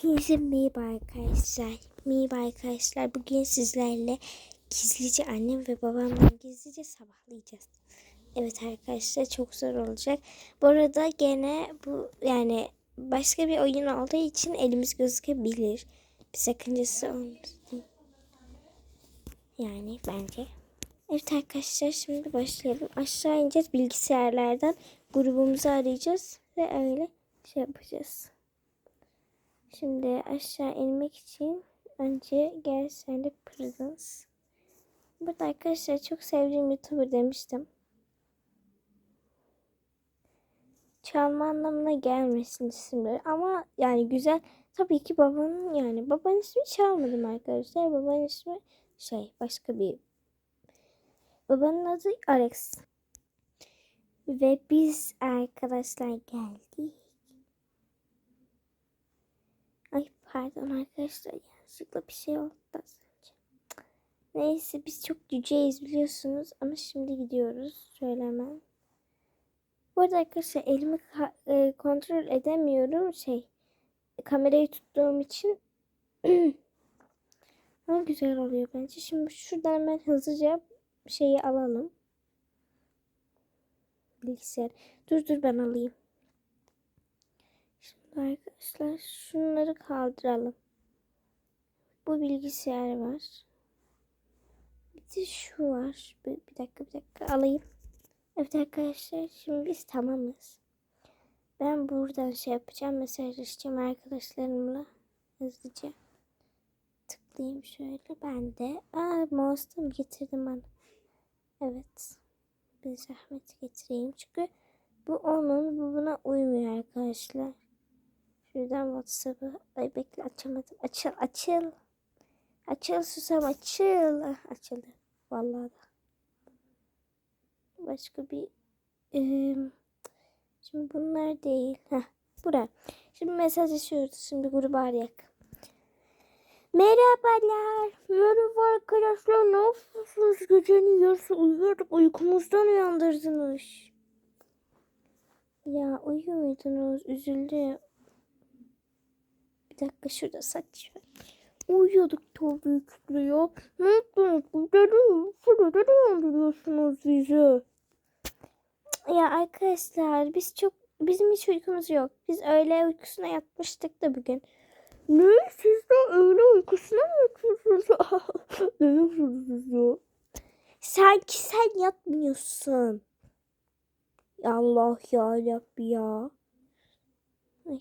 Hepinize merhaba arkadaşlar. Merhaba arkadaşlar. Bugün sizlerle gizlice annem ve babamla gizlice sabahlayacağız. Evet arkadaşlar çok zor olacak. Bu arada gene bu yani başka bir oyun olduğu için elimiz gözükebilir. Bir sakıncası olmasın. Yani bence. Evet arkadaşlar şimdi başlayalım. Aşağı ineceğiz bilgisayarlardan. Grubumuzu arayacağız ve öyle şey yapacağız. Şimdi aşağı inmek için önce gel sen de Prisons. Burada arkadaşlar çok sevdiğim YouTuber demiştim. Çalma anlamına gelmesin isimleri ama yani güzel. Tabii ki babanın yani babanın ismi çalmadım arkadaşlar. Babanın ismi şey başka bir babanın adı Alex. Ve biz arkadaşlar geldik. Ay pardon arkadaşlar yanlışlıkla bir şey oldu az önce. Neyse biz çok cüceyiz biliyorsunuz ama şimdi gidiyoruz. Şöyle hemen. Bu arada arkadaşlar elimi e, kontrol edemiyorum şey kamerayı tuttuğum için ama güzel oluyor bence. Şimdi şuradan hemen hızlıca şeyi alalım. Bilgisayar. Dur dur ben alayım. Şimdi arkadaşlar şunları kaldıralım. Bu bilgisayar var. Bir de şu var. Bir, bir dakika bir dakika alayım. Evet arkadaşlar şimdi biz tamamız. Ben buradan şey yapacağım. Mesajlaşacağım arkadaşlarımla. Hızlıca. Tıklayayım şöyle. Ben de. Aa mouse'u getirdim bana. Evet. Bir zahmet getireyim. Çünkü bu onun bu buna uymuyor arkadaşlar. Şuradan WhatsApp'ı. Ay bekle açamadım. Açıl açıl. Açıl susam açıl. Ah, açıldı. Vallahi da. Başka bir eee, Şimdi bunlar değil. Heh, bura. Şimdi mesajlaşıyoruz. Şimdi grubu arayak. Merhabalar. Merhaba arkadaşlar. Ne yapıyorsunuz? Gecenin yarısı uyuyorduk. Uykumuzdan uyandırdınız. Ya uyuyor muydunuz? Üzüldüm. Bir dakika şurada saç. Uyuyorduk tabii ya. Ne yaptınız? Dedim. Şurada ne uyandırıyorsunuz bizi? Ya arkadaşlar biz çok bizim hiç uykumuz yok. Biz öğle uykusuna yatmıştık da bugün. Ne? Siz de öğle uykusuna mı yatıyorsunuz? ne yapıyorsunuz ya? Sanki sen yatmıyorsun. Ya Allah ya Rabbi ya. Ay.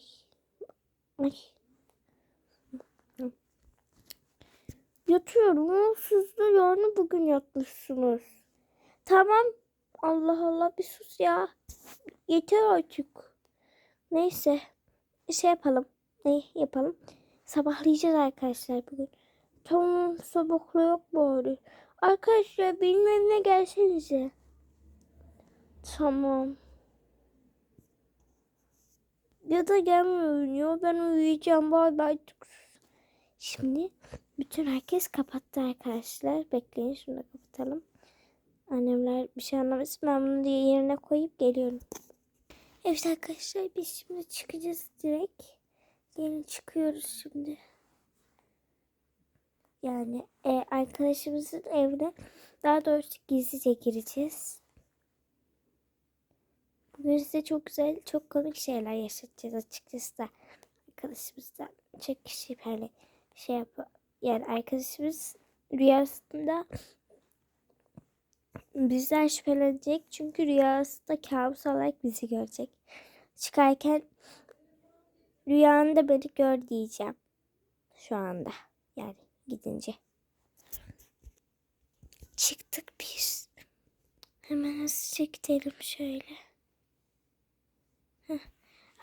Ay. Yatıyorum siz de bugün yatmışsınız. Tamam. Allah Allah bir sus ya. Yeter artık. Neyse. Şey yapalım. Ne yapalım? Sabahlayacağız arkadaşlar bugün. Tamam sabahlayak bari. Arkadaşlar benim evime gelsenize. Tamam. Ya da gelmiyor. Ben uyuyacağım. Bay bay. Şimdi bütün herkes kapattı arkadaşlar. Bekleyin şunu da kapatalım. Annemler bir şey anlamasın. Ben bunu diye yerine koyup geliyorum. Evet arkadaşlar biz şimdi çıkacağız direkt. Gelin çıkıyoruz şimdi. Yani e, arkadaşımızın evine daha doğrusu gizlice gireceğiz. Bugün size çok güzel, çok komik şeyler yaşatacağız açıkçası da. Arkadaşımızdan çok şüpheli şey yap yani arkadaşımız rüyasında bizden şüphelenecek çünkü rüyasında kabus olarak bizi görecek. Çıkarken rüyanda beni gör diyeceğim. Şu anda yani gidince. Çıktık biz. Hemen hızlıca gidelim şöyle. Heh.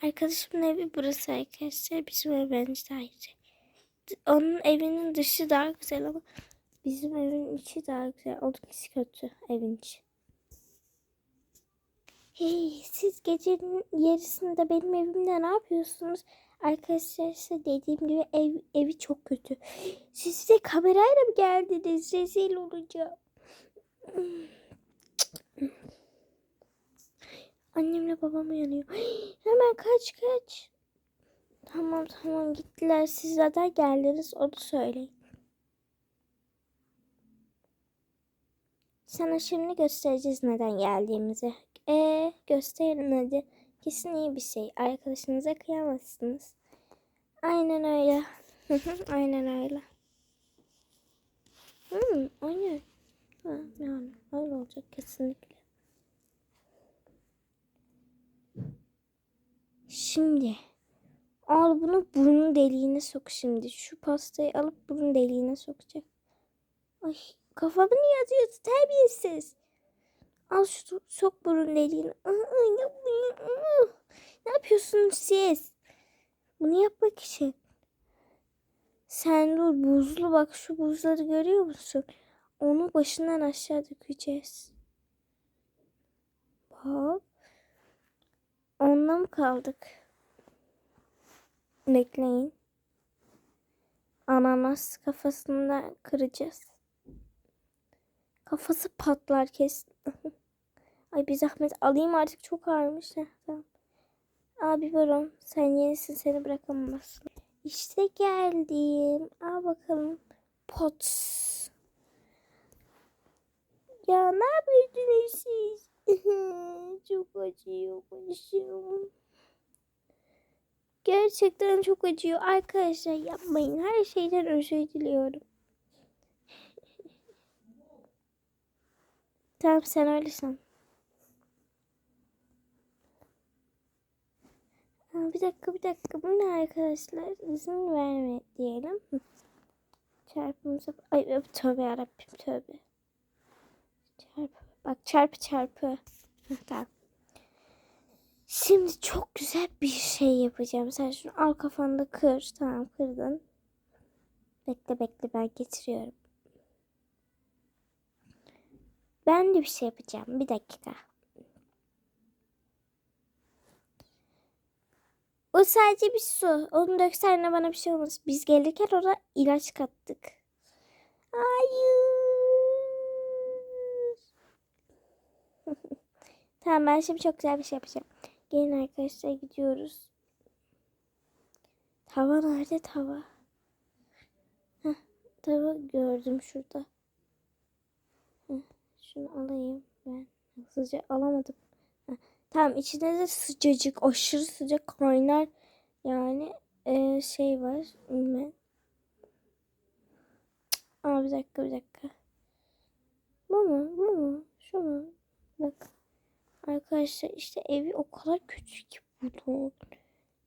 Arkadaşımın evi burası arkadaşlar. Bizim ev bence daha güzel. Onun evinin dışı daha güzel ama bizim evin içi daha güzel. Onunkisi kötü evin içi. Hey siz gecenin yarısında benim evimde ne yapıyorsunuz? Arkadaşlar size dediğim gibi ev, evi çok kötü. Siz de kamerayla mı geldiniz? Rezil olacağım. Annemle babam uyanıyor. Hemen kaç kaç. Tamam tamam gittiler. Siz zaten geldiniz. Onu söyleyin. Sana şimdi göstereceğiz neden geldiğimizi. E gösterin hadi. Kesin iyi bir şey. Arkadaşınıza kıyamazsınız. Aynen öyle. Aynen öyle. Hmm, aynen. Ha, yani öyle olacak kesinlikle. Şimdi al bunu burun deliğine sok şimdi. Şu pastayı alıp burun deliğine sokacak. Ay kafamı niye atıyorsun terbiyesiz. Al şu sok burun deliğine. Ne yapıyorsunuz siz? Bunu yapmak için. Sen dur buzlu bak şu buzları görüyor musun? Onu başından aşağı dökeceğiz. Bak. Onunla mı kaldık? Bekleyin. Ananas kafasında kıracağız. Kafası patlar kesin. Ay bir zahmet alayım artık çok ağırmış. Heh, tamam. Abi Baron sen yenisin seni bırakamazsın. İşte geldim. Al bakalım. Pots. Ya ne yapıyordunuz siz? çok acıyor başım. Gerçekten çok acıyor. Arkadaşlar yapmayın. Her şeyden özür diliyorum. tamam sen öylesin. Bir dakika bir dakika. Bu ne arkadaşlar? İzin verme diyelim. Çarpımıza... Ay tövbe yarabbim tövbe. Çarpı. Bak çarpı çarpı. Tamam. Şimdi çok güzel bir şey yapacağım. Sen şunu al kafanda kır. Tamam kırdın. Bekle bekle ben getiriyorum. Ben de bir şey yapacağım. Bir dakika. O sadece bir su. Onu döksen bana bir şey olmaz. Biz gelirken ona ilaç kattık. Hayır. tamam ben şimdi çok güzel bir şey yapacağım. Gelin arkadaşlar gidiyoruz. Tava nerede tava? Heh, tava gördüm şurada. Heh, şunu alayım ben. Hızlıca alamadım. Heh, tamam içinde de sıcacık aşırı sıcak kaynar yani e, şey var. Ben. Aa bir dakika bir dakika. Bu mu? Bu mu? Şu mu? Bak. Arkadaşlar işte evi o kadar kötü ki bunun.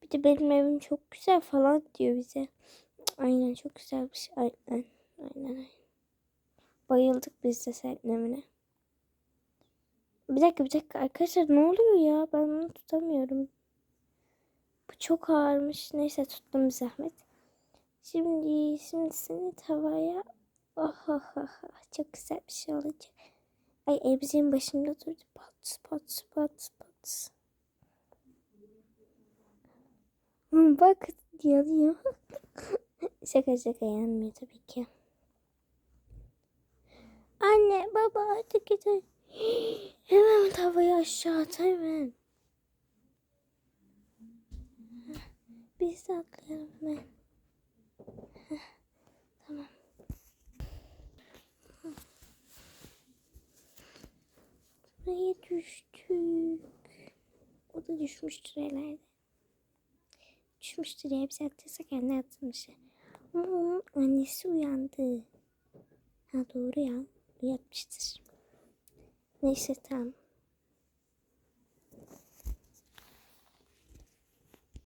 Bir de benim evim çok güzel falan diyor bize. Aynen çok güzel bir şey. Aynen. Aynen. aynen. Bayıldık biz de senin evine. Bir dakika bir dakika arkadaşlar ne oluyor ya? Ben bunu tutamıyorum. Bu çok ağırmış. Neyse tuttum zahmet. Şimdi şimdi seni tavaya oh, oh, oh, oh. çok güzel bir şey olacak. Ay elbisenin başında durdu. Pat pat pat pat. Bak yanıyor. şaka şaka yanmıyor tabii ki. Anne baba hadi gidelim. Hemen tavayı aşağı at hemen. Biz de atlayalım. Buraya düştük. O da düşmüştür herhalde. Düşmüştür ya. Biz attıysa kendi atmış. Ama onun annesi uyandı. Ha doğru ya. Yatmıştır. Neyse tamam.